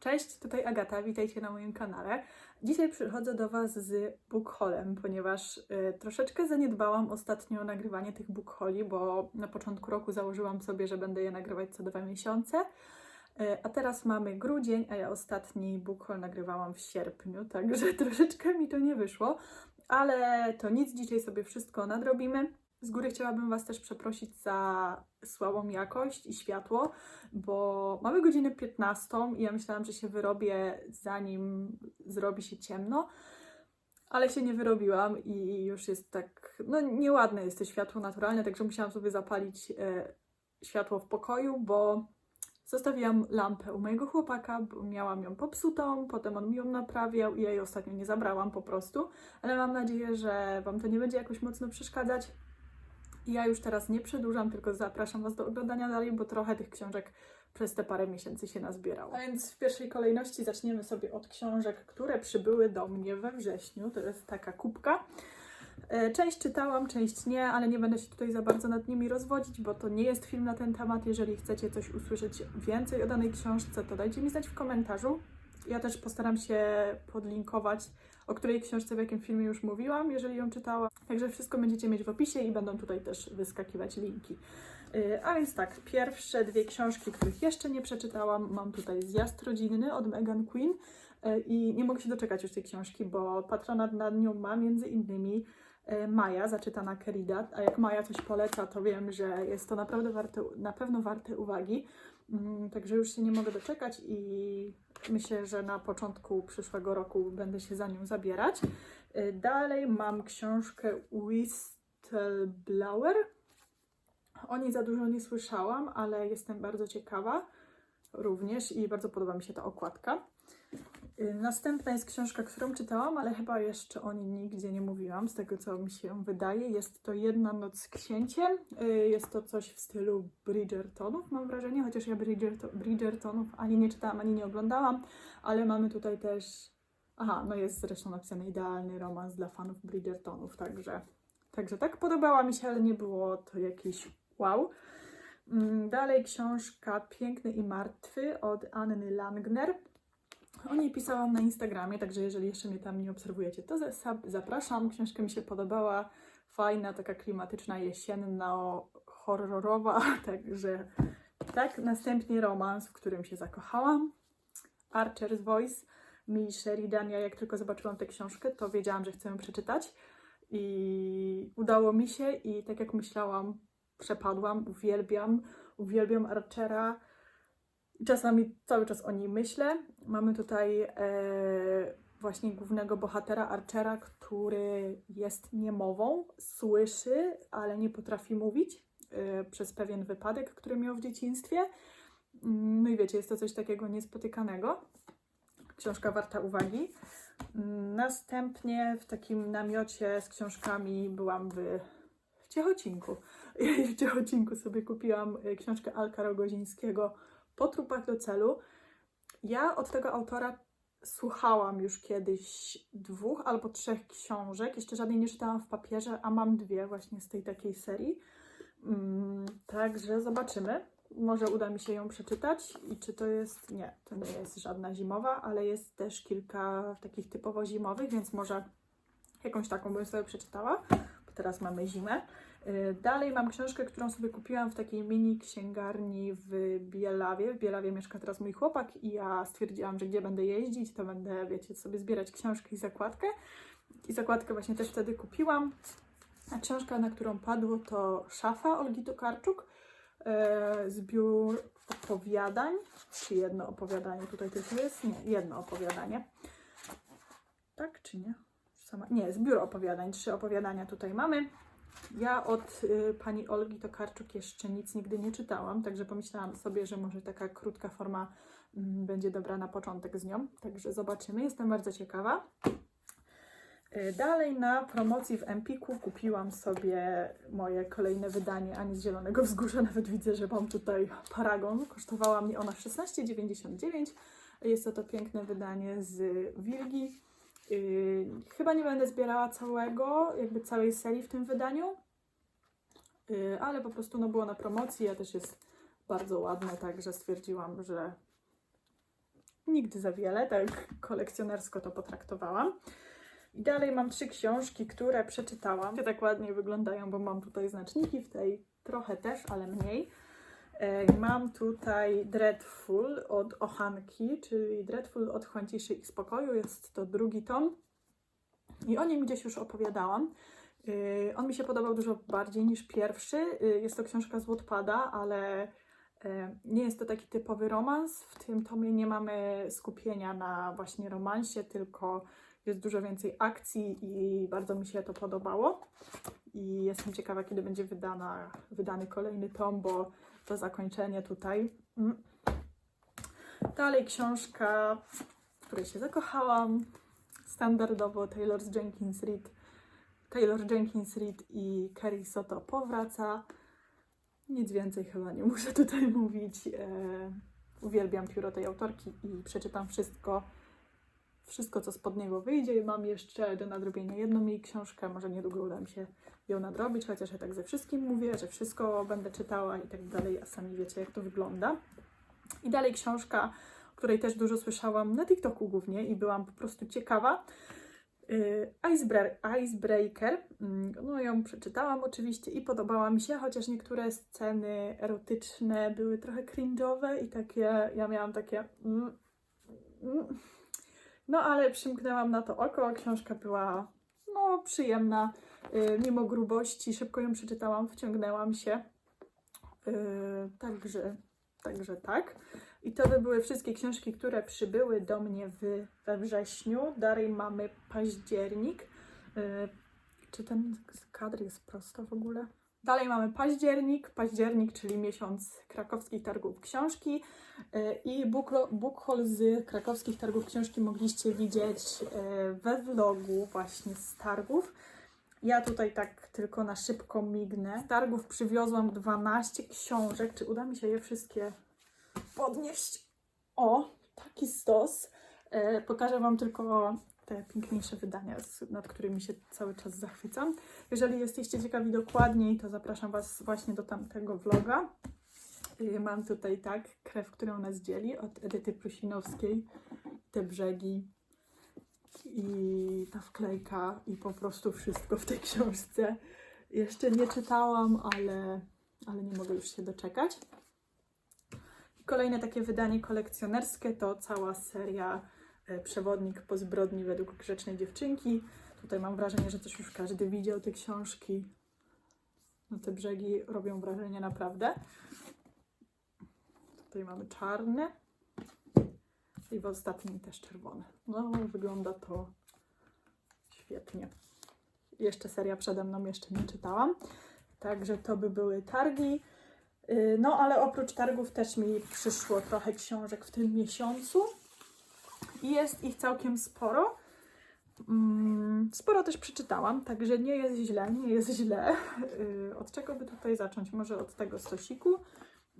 Cześć, tutaj Agata, witajcie na moim kanale. Dzisiaj przychodzę do Was z bookholem, ponieważ y, troszeczkę zaniedbałam ostatnio nagrywanie tych bookholi, bo na początku roku założyłam sobie, że będę je nagrywać co dwa miesiące. Y, a teraz mamy grudzień, a ja ostatni bookhol nagrywałam w sierpniu, także troszeczkę mi to nie wyszło, ale to nic, dzisiaj sobie wszystko nadrobimy. Z góry chciałabym Was też przeprosić za słabą jakość i światło, bo mamy godzinę 15 i ja myślałam, że się wyrobię zanim zrobi się ciemno, ale się nie wyrobiłam i już jest tak, no nieładne jest to światło naturalne, także musiałam sobie zapalić e, światło w pokoju, bo zostawiłam lampę u mojego chłopaka, bo miałam ją popsutą, potem on mi ją naprawiał i ja jej ostatnio nie zabrałam po prostu, ale mam nadzieję, że Wam to nie będzie jakoś mocno przeszkadzać. Ja już teraz nie przedłużam, tylko zapraszam Was do oglądania dalej, bo trochę tych książek przez te parę miesięcy się nazbierało. A więc w pierwszej kolejności zaczniemy sobie od książek, które przybyły do mnie we wrześniu. To jest taka kubka. E, Część czytałam, część nie, ale nie będę się tutaj za bardzo nad nimi rozwodzić, bo to nie jest film na ten temat. Jeżeli chcecie coś usłyszeć więcej o danej książce, to dajcie mi znać w komentarzu. Ja też postaram się podlinkować, o której książce w jakim filmie już mówiłam, jeżeli ją czytałam. Także wszystko będziecie mieć w opisie i będą tutaj też wyskakiwać linki. Yy, A więc tak, pierwsze dwie książki, których jeszcze nie przeczytałam, mam tutaj Zjazd rodzinny od Megan Quinn yy, i nie mogę się doczekać już tej książki, bo patronat nad nią ma między innymi yy, Maja, zaczytana Kerida, a jak Maja coś poleca, to wiem, że jest to naprawdę warte, na pewno warte uwagi. Mm, Także już się nie mogę doczekać i myślę, że na początku przyszłego roku będę się za nią zabierać. Y, Dalej mam książkę Whistleblower. O niej za dużo nie słyszałam, ale jestem bardzo ciekawa również i bardzo podoba mi się ta okładka. Y, Następna jest książka, którą czytałam, ale chyba jeszcze o niej nigdzie nie mówiłam, z tego co mi się wydaje. Jest to Jedna noc z księciem. Y, Jest to coś w stylu Bridgertonów, mam wrażenie, chociaż ja Bridgerto Bridgertonów ani nie czytałam, ani nie oglądałam, ale mamy tutaj też. Aha, no jest zresztą napisany idealny romans dla fanów Bridgertonów, także, także tak podobała mi się, ale nie było to jakieś wow. Mm, Dalej książka Piękny i Martwy od Anny Langner. O niej pisałam na Instagramie, także jeżeli jeszcze mnie tam nie obserwujecie, to za- zapraszam. Książka mi się podobała, fajna, taka klimatyczna, jesienna, horrorowa, także tak. Następnie romans, w którym się zakochałam. Archer's Voice, Millie Sheridan. Ja jak tylko zobaczyłam tę książkę, to wiedziałam, że chcę ją przeczytać i udało mi się i tak jak myślałam, przepadłam, uwielbiam, uwielbiam Archera. Czasami cały czas o niej myślę. Mamy tutaj e, właśnie głównego bohatera Archera, który jest niemową, słyszy, ale nie potrafi mówić e, przez pewien wypadek, który miał w dzieciństwie. Mm, No i wiecie, jest to coś takiego niespotykanego. Książka warta uwagi. Mm, Następnie w takim namiocie z książkami byłam w, w Ciechocinku. W Ciechocinku sobie kupiłam e, książkę Alka Rogozińskiego Po trupach do celu. Ja od tego autora słuchałam już kiedyś dwóch albo trzech książek. Jeszcze żadnej nie czytałam w papierze, a mam dwie właśnie z tej takiej serii. Mm, Także zobaczymy. Może uda mi się ją przeczytać. I czy to jest. Nie, to nie jest żadna zimowa, ale jest też kilka takich typowo zimowych, więc może jakąś taką bym sobie przeczytała, bo teraz mamy zimę. Y, Dalej mam książkę, którą sobie kupiłam w takiej mini księgarni w Bielawie. W Bielawie mieszka teraz mój chłopak i ja stwierdziłam, że gdzie będę jeździć, to będę, wiecie, sobie zbierać książkę i zakładkę. I zakładkę właśnie też wtedy kupiłam. A książka, na którą padło, to Szafa Olgi Tokarczuk. E, zbiór opowiadań. Czy jedno opowiadanie tutaj tylko jest? Nie, jedno opowiadanie. Tak czy nie? Sama, nie, zbiór opowiadań. Trzy opowiadania tutaj mamy. Ja od y, pani Olgi Tokarczuk jeszcze nic nigdy nie czytałam, także pomyślałam sobie, że może taka krótka forma mm, będzie dobra na początek z nią. Także zobaczymy. Jestem bardzo ciekawa. Y, Dalej na promocji w Empiku kupiłam sobie moje kolejne wydanie Ani z Zielonego Wzgórza. Nawet widzę, że mam tutaj paragon. Kosztowała mnie ona 16,99. Jest to to piękne wydanie z Wilgi. Yy, chyba nie będę zbierała całego, jakby całej serii w tym wydaniu, yy, ale po prostu no, było na promocji, a też jest bardzo ładne, także stwierdziłam, że nigdy za wiele, tak kolekcjonersko to potraktowałam. I dalej mam trzy książki, które przeczytałam. Te tak ładnie wyglądają, bo mam tutaj znaczniki, w tej trochę też, ale mniej. E, Mam tutaj Dreadful od Ochanki, czyli Dreadful od Chłań Ciszy i Spokoju. Jest to drugi tom. I o nim gdzieś już opowiadałam. Yy, On mi się podobał dużo bardziej niż pierwszy. Yy, Jest to książka z Wattpada, ale nie jest to taki typowy romans. W tym tomie nie mamy skupienia na właśnie romansie, tylko jest dużo więcej akcji i bardzo mi się to podobało. I jestem ciekawa, kiedy będzie wydana, wydany kolejny tom, bo to zakończenie tutaj. Mm. Dalej książka, w której się zakochałam. Standardowo Taylor Jenkins Reid. Taylor Jenkins Reid i Carrie Soto powraca. Nic więcej chyba nie muszę tutaj mówić. E, uwielbiam pióro tej autorki i przeczytam wszystko, wszystko co spod niego wyjdzie. Mam jeszcze do nadrobienia jedną jej książkę. Może niedługo uda mi się ją nadrobić, chociaż ja tak ze wszystkim mówię, że wszystko będę czytała i tak dalej, a sami wiecie jak to wygląda. I dalej książka, o której też dużo słyszałam na TikToku głównie i byłam po prostu ciekawa. Icebreaker, Icebreaker. Mm, No ją przeczytałam oczywiście i podobała mi się, chociaż niektóre sceny erotyczne były trochę cringe'owe i takie, ja miałam takie mm, mm. No ale przymknęłam na to oko, książka była no przyjemna, yy, mimo grubości, szybko ją przeczytałam, wciągnęłam się, Yy, także, także tak. I to by były wszystkie książki, które przybyły do mnie w, we wrześniu. Dalej mamy październik. Yy, czy ten kadr jest prosto w ogóle? Dalej mamy październik, październik, czyli miesiąc krakowskich targów książki yy, i book- haul z krakowskich targów książki mogliście widzieć yy, we vlogu właśnie z targów. Ja tutaj tak tylko na szybko mignę. Z targów przywiozłam 12 książek. Czy uda mi się je wszystkie podnieść? O, taki stos. E, pokażę Wam tylko te piękniejsze wydania, nad którymi się cały czas zachwycam. Jeżeli jesteście ciekawi dokładniej, to zapraszam Was właśnie do tamtego vloga. E, Mam tutaj tak, krew, którą nas dzieli, od Edyty Prusinowskiej, te brzegi i ta wklejka i po prostu wszystko w tej książce. Jeszcze nie czytałam, ale, ale nie mogę już się doczekać. Kolejne takie wydanie kolekcjonerskie to cała seria Przewodnik po zbrodni według grzecznej dziewczynki. Tutaj mam wrażenie, że coś już każdy widział te książki. No te brzegi robią wrażenie naprawdę. Tutaj mamy czarne i w ostatnim też czerwone. No, wygląda to świetnie. Jeszcze seria przede mną, jeszcze nie czytałam. Także to by były targi. Yy, No, ale oprócz targów też mi przyszło trochę książek w tym miesiącu. Jest ich całkiem sporo. Mm, Sporo też przeczytałam, także nie jest źle, nie jest źle. Yy, Od czego by tutaj zacząć? Może od tego stosiku.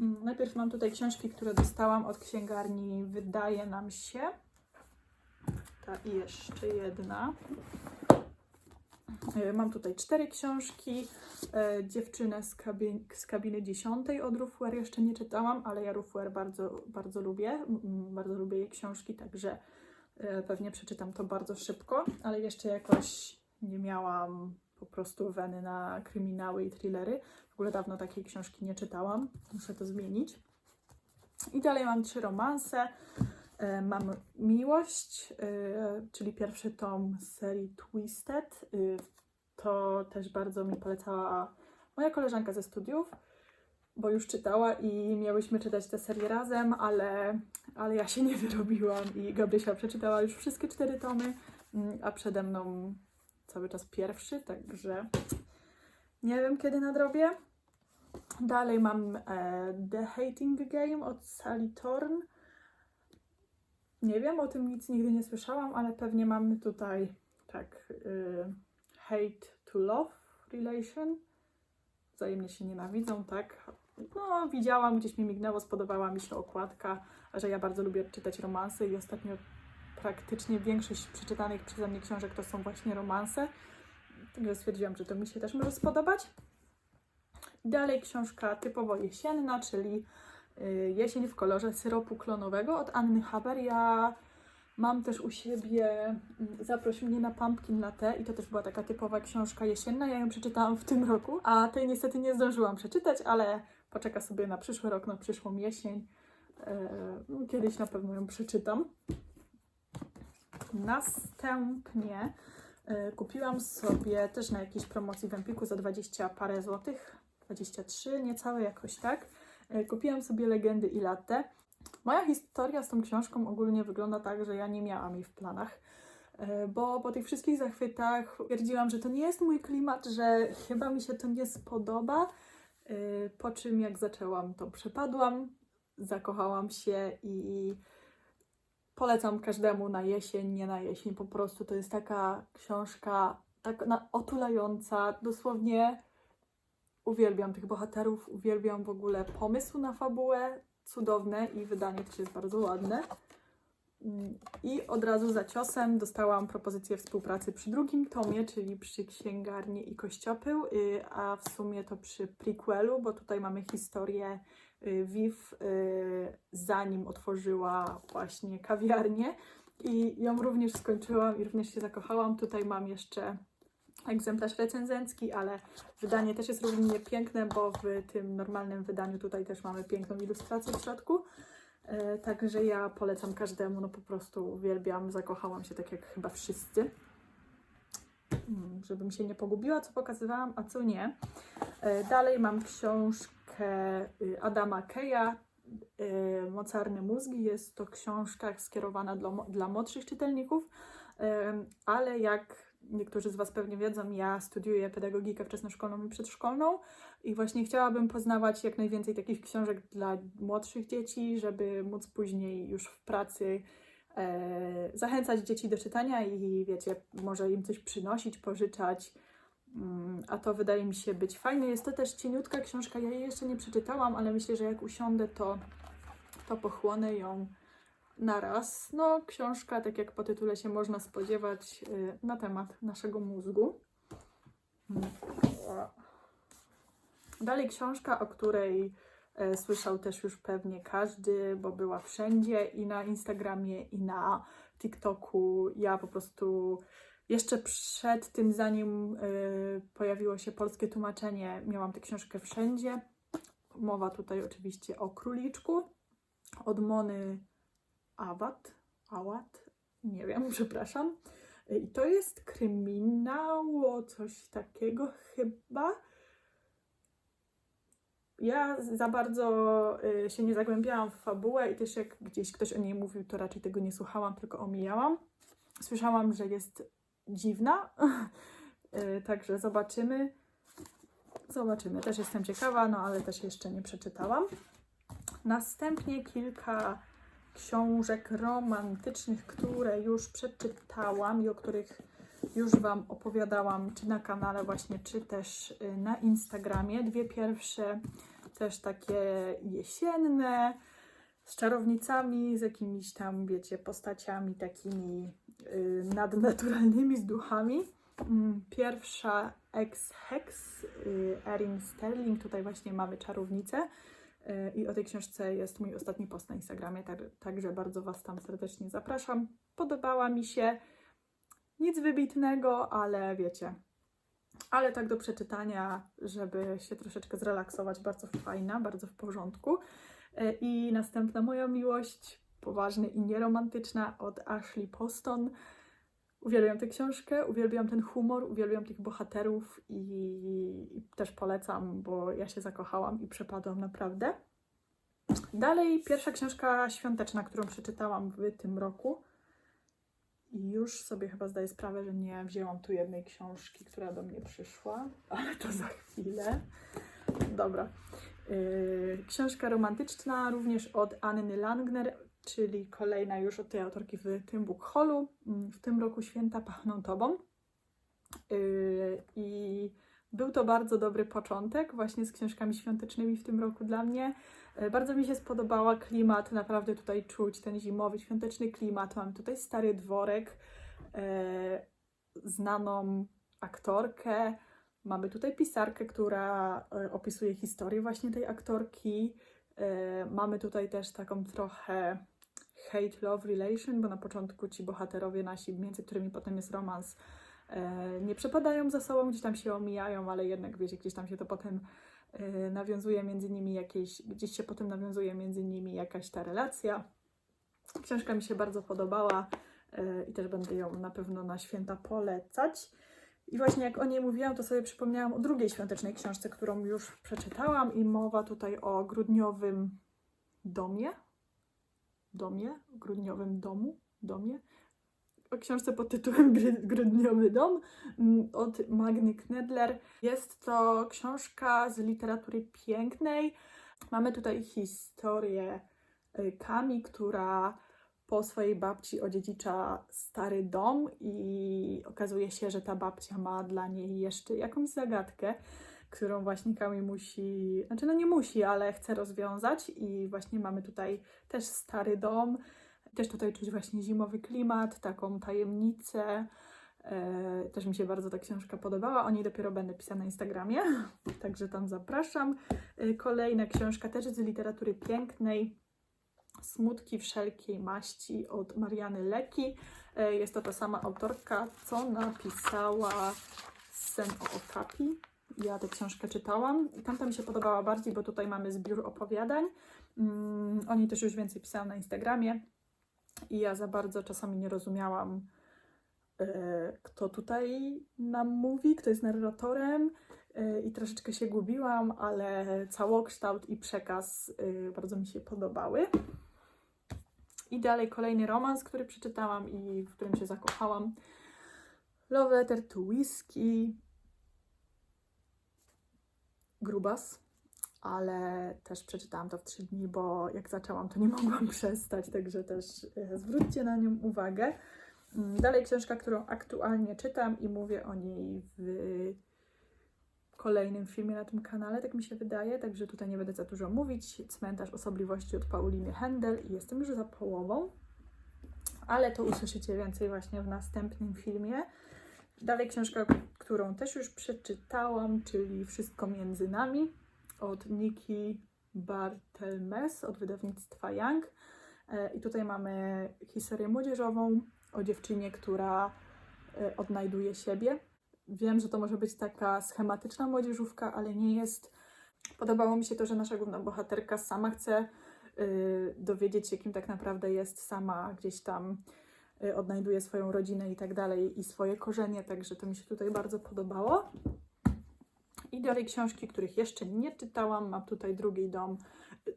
Mm, Najpierw mam tutaj książki, które dostałam od księgarni Wydaje nam się. Ta i jeszcze jedna. E, Mam tutaj cztery książki. E, Dziewczynę z, kabin z kabiny dziesiątej od Ruffler jeszcze nie czytałam, ale ja Ruffler bardzo, bardzo lubię. Bardzo lubię jej książki, także e, pewnie przeczytam to bardzo szybko, ale jeszcze jakoś nie miałam po prostu weny na kryminały i thrillery. W ogóle dawno takiej książki nie czytałam. Muszę to zmienić. I dalej mam trzy romanse. E, Mam Miłość, e, czyli pierwszy tom serii Twisted. E, To też bardzo mi polecała moja koleżanka ze studiów, bo już czytała i miałyśmy czytać tę serię razem, ale, ale ja się nie wyrobiłam i Gabrysia przeczytała już wszystkie cztery tomy, mm, a przede mną cały czas pierwszy, także nie wiem kiedy nadrobię. Dalej mam e, The Hating Game od Sally Thorne. Nie wiem, o tym nic nigdy nie słyszałam, ale pewnie mamy tutaj tak y, hate to love relation. Wzajemnie się nienawidzą, tak? No, widziałam, gdzieś mi mignęło, spodobała mi się okładka, że ja bardzo lubię czytać romanse i ostatnio praktycznie większość przeczytanych przeze mnie książek to są właśnie romanse. Także stwierdziłam, że to mi się też może spodobać. Dalej książka typowo jesienna, czyli Jesień w kolorze syropu klonowego od Anny Haber. Ja mam też u siebie mm, Zaproś mnie na Pumpkin Latte i to też była taka typowa książka jesienna. Ja ją przeczytałam w tym roku, a tej niestety nie zdążyłam przeczytać, ale poczeka sobie na przyszły rok, na przyszłą jesień. E, no, Kiedyś na pewno ją przeczytam. Następnie e, kupiłam sobie też na jakiejś promocji w Empiku za 20 parę złotych, 23 niecałe jakoś tak. E, Kupiłam sobie Legendy i Latte. Moja historia z tą książką ogólnie wygląda tak, że ja nie miałam jej w planach, e, bo po tych wszystkich zachwytach stwierdziłam, że to nie jest mój klimat, że chyba mi się to nie spodoba. E, Po czym jak zaczęłam, to przepadłam, zakochałam się i polecam każdemu na jesień, nie na jesień. Po prostu to jest taka książka tak otulająca, dosłownie uwielbiam tych bohaterów, uwielbiam w ogóle pomysł na fabułę, cudowne i wydanie też jest bardzo ładne. Mm, I od razu za ciosem dostałam propozycję współpracy przy drugim tomie, czyli przy Księgarni i Kościopył, y, a w sumie to przy prequelu, bo tutaj mamy historię y, Viv, y, zanim otworzyła właśnie kawiarnię i ją również skończyłam i również się zakochałam. Tutaj mam jeszcze egzemplarz recenzencki, ale wydanie też jest równie piękne, bo w tym normalnym wydaniu tutaj też mamy piękną ilustrację w środku. E, Także ja polecam każdemu, no po prostu uwielbiam, zakochałam się tak jak chyba wszyscy. Mm, Żebym się nie pogubiła, co pokazywałam, a co nie. E, Dalej mam książkę y, Adama Keja, y, Mocarne mózgi. Jest to książka skierowana dla, dla młodszych czytelników, ale jak niektórzy z Was pewnie wiedzą, ja studiuję pedagogikę wczesnoszkolną i przedszkolną i właśnie chciałabym poznawać jak najwięcej takich książek dla młodszych dzieci, żeby móc później już w pracy e, zachęcać dzieci do czytania i wiecie, może im coś przynosić, pożyczać. Mm, A to wydaje mi się być fajne. Jest to też cieniutka książka. Ja jej jeszcze nie przeczytałam, ale myślę, że jak usiądę, to, to pochłonę ją na raz. No, książka, tak jak po tytule się można spodziewać, y, na temat naszego mózgu. Dalej książka, o której e, słyszał też już pewnie każdy, bo była wszędzie i na Instagramie, i na TikToku. Ja po prostu jeszcze przed tym, zanim y, pojawiło się polskie tłumaczenie, miałam tę książkę wszędzie. Mowa tutaj oczywiście o króliczku od Mony Awad, Awad, nie wiem, przepraszam. I to jest kryminał, o coś takiego chyba. Ja za bardzo y, się nie zagłębiałam w fabułę i też jak gdzieś ktoś o niej mówił, to raczej tego nie słuchałam, tylko omijałam. Słyszałam, że jest dziwna, y, także zobaczymy. Zobaczymy, też jestem ciekawa, no ale też jeszcze nie przeczytałam. Następnie kilka książek romantycznych, które już przeczytałam i o których już Wam opowiadałam, czy na kanale właśnie, czy też y, na Instagramie. Dwie pierwsze też takie jesienne, z czarownicami, z jakimiś tam, wiecie, postaciami takimi y, nadnaturalnymi, z duchami. Mm, Pierwsza Ex-Hex, y, Erin Sterling, tutaj właśnie mamy czarownicę. Y, I o tej książce jest mój ostatni post na Instagramie, tak, także bardzo Was tam serdecznie zapraszam. Podobała mi się. Nic wybitnego, ale wiecie. Ale tak do przeczytania, żeby się troszeczkę zrelaksować, bardzo fajna, bardzo w porządku. Y, I następna moja miłość, poważna i nieromantyczna, od Ashley Poston. Uwielbiam tę książkę, uwielbiam ten humor, uwielbiam tych bohaterów i, i też polecam, bo ja się zakochałam i przepadłam naprawdę. Dalej, pierwsza książka świąteczna, którą przeczytałam w tym roku. I już sobie chyba zdaję sprawę, że nie wzięłam tu jednej książki, która do mnie przyszła, ale to za chwilę. Dobra. Yy, książka romantyczna również od Anny Langner, czyli kolejna już od tej autorki w tym book. Mm, W tym roku święta pachną tobą. Yy, I był to bardzo dobry początek właśnie z książkami świątecznymi w tym roku dla mnie. Yy, Bardzo mi się spodobała klimat, naprawdę tutaj czuć ten zimowy, świąteczny klimat. Mam tutaj stary dworek, yy, znaną aktorkę. Mamy tutaj pisarkę, która opisuje historię właśnie tej aktorki. Mamy tutaj też taką trochę hate-love relation, bo na początku ci bohaterowie nasi, między którymi potem jest romans, e, nie przepadają za sobą, gdzieś tam się omijają, ale jednak wiecie, gdzieś tam się to potem e, nawiązuje między nimi jakieś, gdzieś się potem nawiązuje między nimi jakaś ta relacja. Książka mi się bardzo podobała e, i też będę ją na pewno na święta polecać. I właśnie jak o niej mówiłam, to sobie przypomniałam o drugiej świątecznej książce, którą już przeczytałam i mowa tutaj o grudniowym domie. Domie? Grudniowym domu? Domie? O książce pod tytułem Grudniowy dom mm, od Magny Knedler. Jest to książka z literatury pięknej. Mamy tutaj historię y, Kami, która po swojej babci odziedzicza stary dom i okazuje się, że ta babcia ma dla niej jeszcze jakąś zagadkę, którą właśnie Kami musi, znaczy no nie musi, ale chce rozwiązać i właśnie mamy tutaj też stary dom, też tutaj czuć właśnie zimowy klimat, taką tajemnicę. E, Też mi się bardzo ta książka podobała. O niej dopiero będę pisać na Instagramie, także tam zapraszam. E, Kolejna książka też z literatury pięknej. Smutki wszelkiej maści od Mariany Leki. E, Jest to ta sama autorka, co napisała Sen o Okapi. Ja tę książkę czytałam i tamta mi się podobała bardziej, bo tutaj mamy zbiór opowiadań. Mm, też już więcej pisałam na Instagramie i ja za bardzo czasami nie rozumiałam, e, kto tutaj nam mówi, kto jest narratorem e, i troszeczkę się gubiłam, ale całokształt i przekaz e, bardzo mi się podobały. I dalej kolejny romans, który przeczytałam i w którym się zakochałam. Love Letter to Whiskey. Grubas, ale też przeczytałam to w trzy dni, bo jak zaczęłam, to nie mogłam przestać, także też e, zwróćcie na nią uwagę. Mm, Dalej książka, którą aktualnie czytam i mówię o niej w kolejnym filmie na tym kanale, tak mi się wydaje, także tutaj nie będę za dużo mówić. Cmentarz osobliwości od Pauliny Händel i jestem już za połową, ale to usłyszycie więcej właśnie w następnym filmie. Dalej książka, którą też już przeczytałam, czyli Wszystko między nami od Niki Bartelmes od wydawnictwa Young. E, I tutaj mamy historię młodzieżową o dziewczynie, która e, odnajduje siebie. Wiem, że to może być taka schematyczna młodzieżówka, ale nie jest. Podobało mi się to, że nasza główna bohaterka sama chce y, dowiedzieć się, kim tak naprawdę jest, sama gdzieś tam odnajduje swoją rodzinę i tak dalej, i swoje korzenie, także to mi się tutaj bardzo podobało. I dalej książki, których jeszcze nie czytałam. Mam tutaj drugi dom,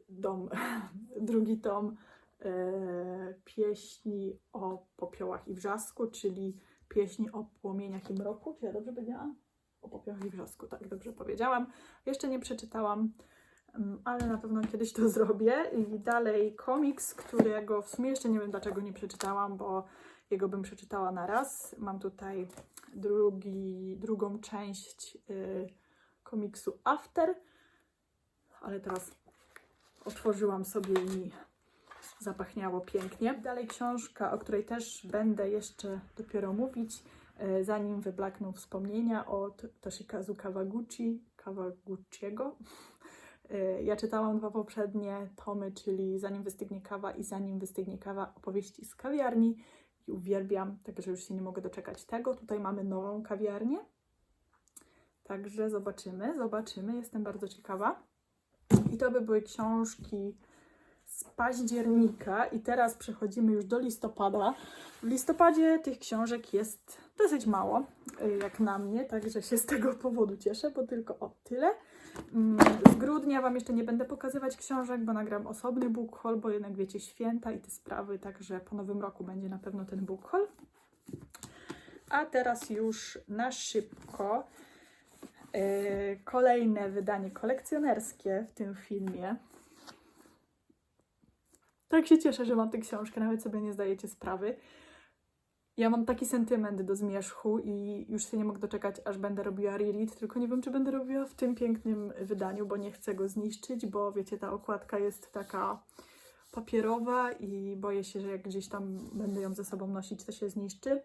dom drugi tom e, pieśni o popiołach i wrzasku, czyli pieśni o płomieniach i mroku. Czy ja dobrze powiedziałam? O popiołach i wrzasku, tak dobrze powiedziałam. Jeszcze nie przeczytałam, ale na pewno kiedyś to zrobię. I dalej komiks, którego w sumie jeszcze nie wiem dlaczego nie przeczytałam, bo jego bym przeczytała na raz. Mam tutaj drugi, drugą część y, komiksu After, ale teraz otworzyłam sobie i zapachniało pięknie. Dalej książka, o której też będę jeszcze dopiero mówić, e, zanim wyblakną wspomnienia od Toshikazu Kawaguchi, Kawaguchiego. E, Ja czytałam dwa poprzednie tomy, czyli Zanim wystygnie kawa i Zanim wystygnie kawa opowieści z kawiarni i uwielbiam, także już się nie mogę doczekać tego. Tutaj mamy nową kawiarnię, także zobaczymy, zobaczymy, jestem bardzo ciekawa. I to by były książki z października i teraz przechodzimy już do listopada. W listopadzie tych książek jest dosyć mało, y, jak na mnie, także się z tego powodu cieszę, bo tylko o tyle. Mm, Z grudnia Wam jeszcze nie będę pokazywać książek, bo nagram osobny book haul, bo jednak wiecie, święta i te sprawy, także po nowym roku będzie na pewno ten book haul. A teraz już na szybko y, kolejne wydanie kolekcjonerskie w tym filmie. Tak się cieszę, że mam tę książkę, nawet sobie nie zdajecie sprawy. Ja mam taki sentyment do zmierzchu i już się nie mogę doczekać, aż będę robiła reread, tylko nie wiem, czy będę robiła w tym pięknym wydaniu, bo nie chcę go zniszczyć, bo wiecie, ta okładka jest taka papierowa i boję się, że jak gdzieś tam będę ją ze sobą nosić, to się zniszczy.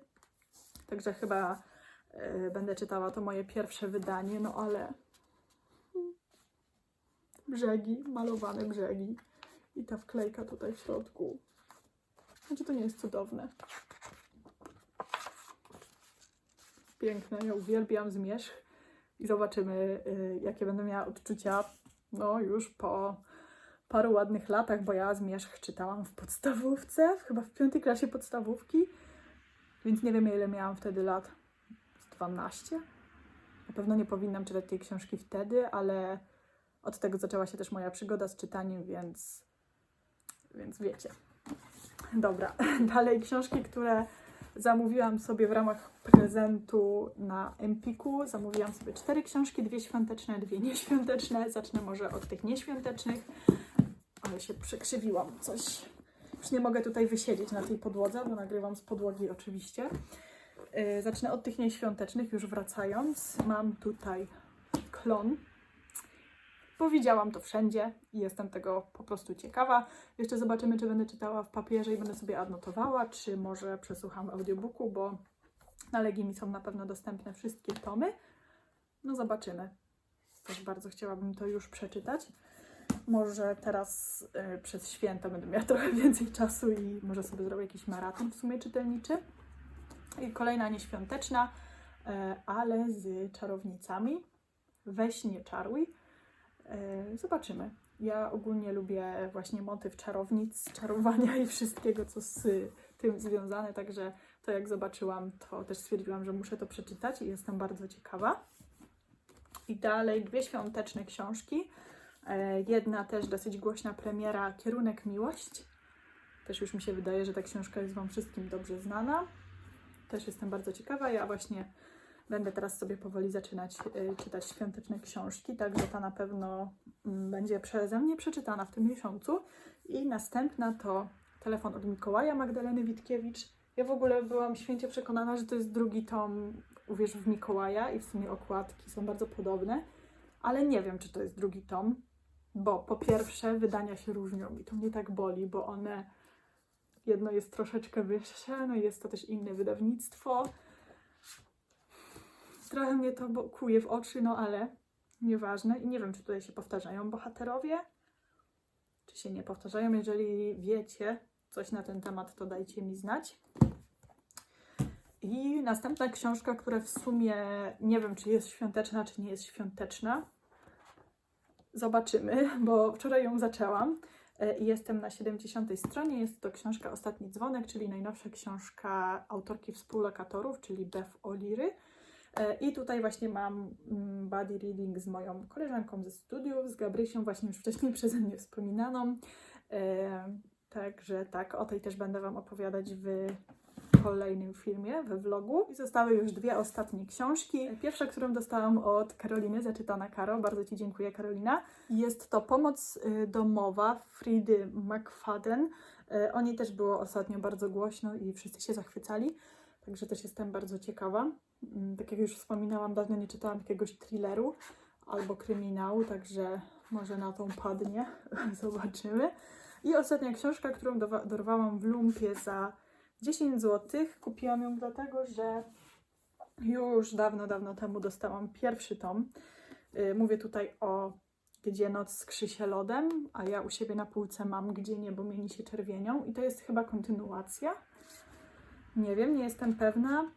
Także chyba e, będę czytała to moje pierwsze wydanie, no ale brzegi, malowane brzegi i ta wklejka tutaj w środku. Znaczy to nie jest cudowne. Piękne, ja uwielbiam zmierzch i zobaczymy, y, jakie będę miała odczucia, no już po paru ładnych latach, bo ja zmierzch czytałam w podstawówce, chyba w piątej klasie podstawówki, więc nie wiem ile miałam wtedy lat, z 12? Na pewno nie powinnam czytać tej książki wtedy, ale od tego zaczęła się też moja przygoda z czytaniem, więc, więc wiecie. Dobra, dalej książki, które zamówiłam sobie w ramach prezentu na Empiku. Zamówiłam sobie cztery książki, dwie świąteczne, dwie nieświąteczne. Zacznę może od tych nieświątecznych, ale się przekrzywiłam coś. Już nie mogę tutaj wysiedzieć na tej podłodze, bo nagrywam z podłogi oczywiście. Yy, Zacznę od tych nieświątecznych, już wracając. Mam tutaj klon. Bo widziałam to wszędzie i jestem tego po prostu ciekawa. Jeszcze zobaczymy, czy będę czytała w papierze i będę sobie adnotowała, czy może przesłucham audiobooku, bo na Legimi są na pewno dostępne wszystkie tomy. No zobaczymy. Też bardzo chciałabym to już przeczytać. Może teraz y, przez święta będę miała trochę więcej czasu i może sobie zrobię jakiś maraton w sumie czytelniczy. I kolejna nieświąteczna, y, ale z czarownicami. Weź nie czaruj. Y, zobaczymy. Ja ogólnie lubię właśnie motyw czarownic, czarowania i wszystkiego, co z tym związane, także to jak zobaczyłam, to też stwierdziłam, że muszę to przeczytać i jestem bardzo ciekawa. I dalej dwie świąteczne książki. E, Jedna też dosyć głośna premiera, Kierunek Miłość. Też już mi się wydaje, że ta książka jest Wam wszystkim dobrze znana. Też jestem bardzo ciekawa. Ja właśnie będę teraz sobie powoli zaczynać y, czytać świąteczne książki, także ta na pewno mm, będzie przeze mnie przeczytana w tym miesiącu. I następna to telefon od Mikołaja Magdaleny Witkiewicz. Ja w ogóle byłam święcie przekonana, że to jest drugi tom Uwierz w Mikołaja i w sumie okładki są bardzo podobne, ale nie wiem, czy to jest drugi tom, bo po pierwsze wydania się różnią i to mnie tak boli, bo one jedno jest troszeczkę wyższe, no jest to też inne wydawnictwo. Trochę mnie to kuje w oczy, no ale nieważne. I nie wiem, czy tutaj się powtarzają bohaterowie, czy się nie powtarzają. Jeżeli wiecie coś na ten temat, to dajcie mi znać. I następna książka, która w sumie nie wiem, czy jest świąteczna, czy nie jest świąteczna. Zobaczymy, bo wczoraj ją zaczęłam e, i jestem na 70 stronie. Jest to książka Ostatni Dzwonek, czyli najnowsza książka autorki współlokatorów, czyli Beth Oliry. E, I tutaj właśnie mam mm, body reading z moją koleżanką ze studiów, z Gabrysią, właśnie już wcześniej przeze mnie wspominaną. E, Także tak, o tej też będę Wam opowiadać w kolejnym filmie, we vlogu. I zostały już dwie ostatnie książki. Pierwsza, którą dostałam od Karoliny, zaczytana Karo. Bardzo Ci dziękuję, Karolina. Jest to Pomoc y, domowa Fridy McFadden. Y, O niej też było ostatnio bardzo głośno i wszyscy się zachwycali. Także też jestem bardzo ciekawa. Mm, Tak jak już wspominałam, dawno nie czytałam jakiegoś thrilleru albo kryminału, także może na tą padnie. Zobaczymy. I ostatnia książka, którą dorwałam w lumpie za 10 zł. Kupiłam ją dlatego, że już dawno, dawno temu dostałam pierwszy tom. Y, Mówię tutaj o Gdzie noc skrzy się lodem, a ja u siebie na półce mam Gdzie niebo mieni się czerwienią i to jest chyba kontynuacja. Nie wiem, nie jestem pewna.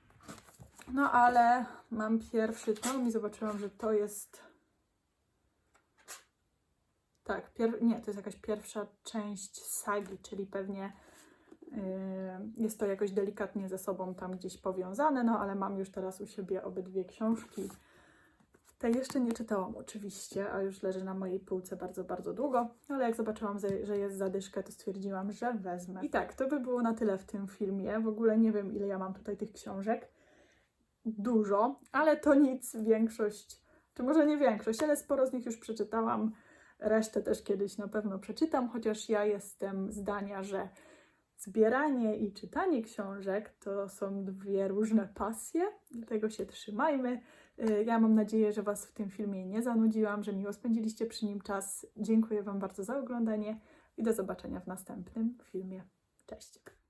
No ale mam pierwszy tom i zobaczyłam, że to jest tak, pier... nie, to jest jakaś pierwsza część sagi, czyli pewnie yy, jest to jakoś delikatnie ze sobą tam gdzieś powiązane, no ale mam już teraz u siebie obydwie książki. Tej jeszcze nie czytałam oczywiście, a już leży na mojej półce bardzo, bardzo długo, ale jak zobaczyłam, że jest zadyszkę, to stwierdziłam, że wezmę. I tak, to by było na tyle w tym filmie. W ogóle nie wiem, ile ja mam tutaj tych książek. Dużo, ale to nic, większość, czy może nie większość, ale sporo z nich już przeczytałam. Resztę też kiedyś na pewno przeczytam, chociaż ja jestem zdania, że zbieranie i czytanie książek to są dwie różne pasje, dlatego się trzymajmy. Y, Ja mam nadzieję, że Was w tym filmie nie zanudziłam, że miło spędziliście przy nim czas. Dziękuję Wam bardzo za oglądanie i do zobaczenia w następnym filmie. Cześć!